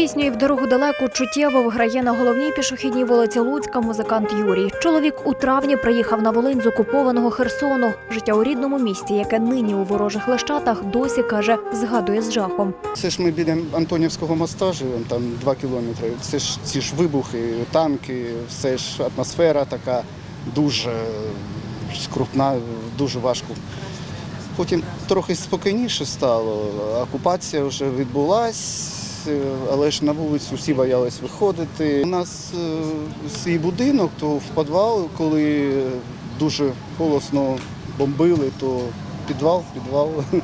Пісню і в дорогу далеку чуттєво виграє на головній пішохідній вулиці Луцька музикант Юрій. Чоловік у травні приїхав на Волинь з окупованого Херсону. Життя у рідному місті, яке нині у ворожих лещатах, досі каже, згадує з жахом. Це ж ми біля Антонівського моста живемо, там два кілометри. Це ж ці ж вибухи, танки, все ж атмосфера така дуже скрутна, дуже важко. Потім трохи спокійніше стало. Окупація вже відбулась, але ж на вулицю всі боялись виходити. У нас е, свій будинок, то в підвал, коли дуже голосно бомбили, то підвал, підвал.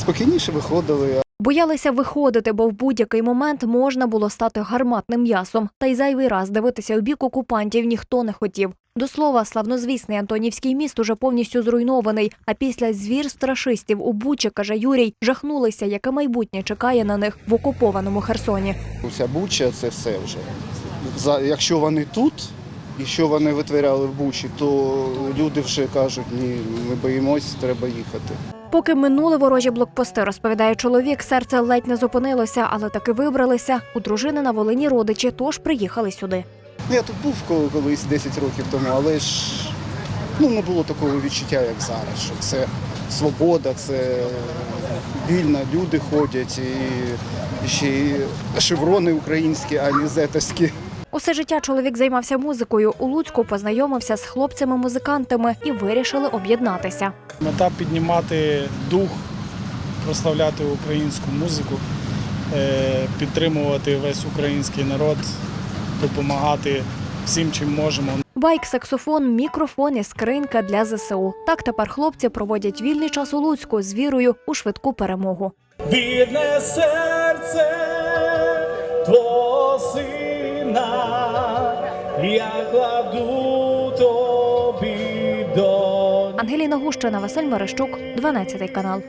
Спокійніше виходили, Боялися виходити, бо в будь-який момент можна було стати гарматним м'ясом. Та й зайвий раз дивитися у бік окупантів ніхто не хотів. До слова, славнозвісний Антонівський міст уже повністю зруйнований. А після звірств рашистів у Бучі, каже Юрій, жахнулися, яке майбутнє чекає на них в окупованому Херсоні. Вся Буча це все вже. Якщо вони тут, і що вони витворяли в Бучі, то люди вже кажуть, ні, ми боїмось, треба їхати. Поки минули ворожі блокпости, розповідає чоловік, серце ледь не зупинилося, але таки вибралися. У дружини на Волині родичі, тож приїхали сюди. Я тут був колись 10 років тому, але ж ну, не було такого відчуття, як зараз, що це свобода, це вільно, люди ходять, і ще й шеврони українські, а не зетовські. Усе життя чоловік займався музикою. У Луцьку познайомився з хлопцями-музикантами і вирішили об'єднатися. Мета піднімати дух, прославляти українську музику, е, підтримувати весь український народ, допомагати всім, чим можемо. Байк, саксофон, мікрофон і скринька для ЗСУ. Так тепер хлопці проводять вільний час у Луцьку з вірою у швидку перемогу. Бідне серце я кладу тобі до Ангеліна Гущина, Василь Мерещук, 12 канал.